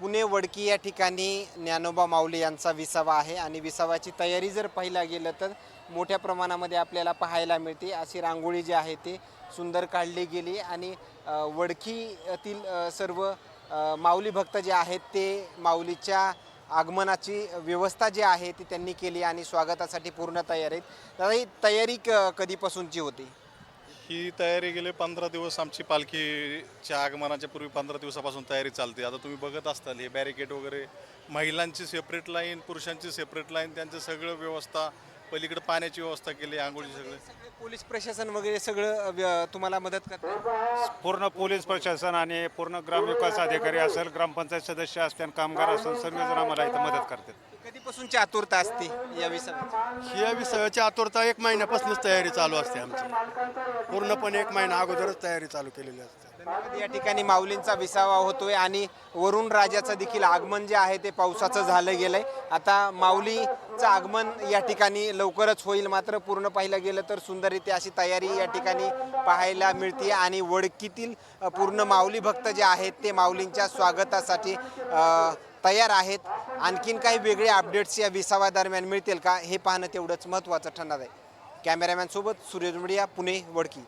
पुणे वडकी या ठिकाणी ज्ञानोबा माऊली यांचा विसावा आहे. आणि विसावाची तयारी जर पाहिला गेलं तर मोठ्या प्रमाणामध्ये आपल्याला पाहायला मिळते. अशी रांगोळी जी आहे ती सुंदर काढली गेली. आणि वडकीतील सर्व माऊली भक्त जे आहेत ते माऊलीच्या आगमनाची व्यवस्था जी आहे ती त्यांनी केली आणि स्वागतासाठी पूर्ण तयारीत ही तयारी क कधीपासूनची होती? ही तयारी गेले पंधरा दिवस आमची पालखीच्या आगमनाच्या पूर्वी पंधरा दिवसापासून तयारी चालते. आता तुम्ही बघत असताल हे बॅरिकेड वगैरे महिलांची सेपरेट लाईन पुरुषांची सेपरेट लाईन त्यांचं सगळं व्यवस्था पलीकडे पाण्याची व्यवस्था केली आंघोळी सगळं. सगळे पोलीस प्रशासन वगैरे सगळं अ, व्य- तुम्हाला मदत करतात पूर्ण पोलीस प्रशासन आणि पूर्ण ग्रामविकास अधिकारी असेल ग्रामपंचायत सदस्य असतील कामगार असेल सर्वजण आम्हाला इथं मदत करतात. कधीपासूनची आतुरता असते या विषयाची ही विषयाची आतुरता एक महिन्यापासूनच तयारी चालू असते आमची. पूर्णपणे एक महिना अगोदरच तयारी चालू केलेली असते. धन्यवाद. या ठिकाणी माऊलींचा विसावा होतोय आणि वरुण राजाचं देखील आगमन जे आहे ते पावसाचं झालं गेलंय. आता माऊलीचं आगमन या ठिकाणी लवकरच होईल. मात्र पूर्ण पाहिलं गेलं तर सुंदररीत्या अशी तयारी या ठिकाणी पाहायला मिळते आणि वडकीतील पूर्ण माऊली भक्त जे आहेत ते माऊलींच्या स्वागतासाठी तयार आहेत. आणखीन काही वेगळे अपडेट्स या विसावा दरम्यान मिळतील का हे पाहणं तेवढंच महत्त्वाचं ठरणार आहे. कॅमेरामॅनसोबत सूर्य मीडिया पुणे वडकी.